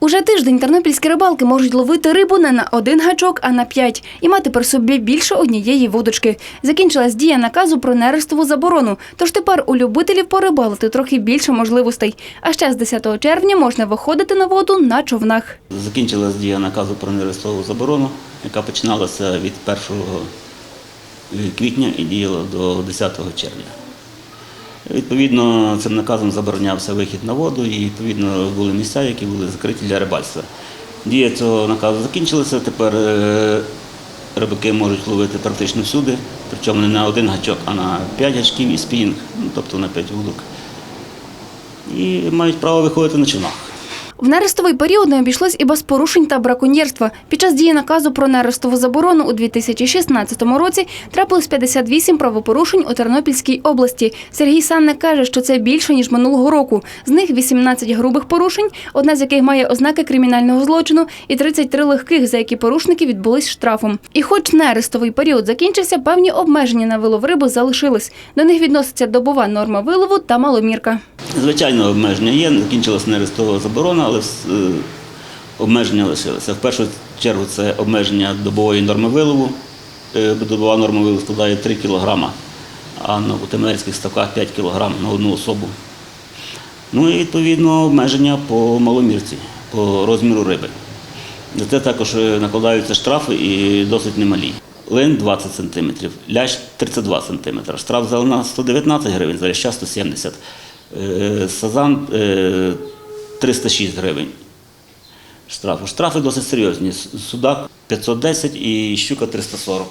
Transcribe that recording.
Уже тиждень тернопільські рибалки можуть ловити рибу не на один гачок, а на п'ять і мати при собі більше однієї вудочки. Закінчилась дія наказу про нерестову заборону, тож тепер у любителів порибалити трохи більше можливостей. А ще з 10 червня можна виходити на воду на човнах. Закінчилась дія наказу про нерестову заборону, яка починалася від 1 квітня і діяла до 10 червня. Відповідно, цим наказом заборонявся вихід на воду і відповідно були місця, які були закриті для рибальства. Дія цього наказу закінчилася. Тепер е, рибаки можуть ловити практично всюди, причому не на один гачок, а на п'ять гачків і спінг, ну, тобто на 5 вудок. І мають право виходити на човнах. В нерестовий період не обійшлось і без порушень та браконьєрства. Під час дії наказу про нерестову заборону у 2016 році трапилось 58 правопорушень у Тернопільській області. Сергій Санник каже, що це більше ніж минулого року. З них 18 грубих порушень, одна з яких має ознаки кримінального злочину, і 33 легких, за які порушники відбулись штрафом. І хоч нерестовий період закінчився, певні обмеження на вилов риби залишились. До них відноситься добова норма вилову та маломірка. Звичайно, обмеження є, закінчилася нерестова заборона, але е, обмеження лишилися. В першу чергу це обмеження добової норми вилову. Е, Добова норма вилову складає 3 кг, а на бутимерських ставках 5 кг на одну особу. Ну і відповідно обмеження по маломірці, по розміру риби. За це також е, накладаються штрафи і досить немалі. Лин 20 см, лящ 32 см, штраф за лина 119 гривень, за ляща 170 Е, Сазан е, 306 гривень. Штрафу. Штрафи досить серйозні. Судак 510 і щука 340.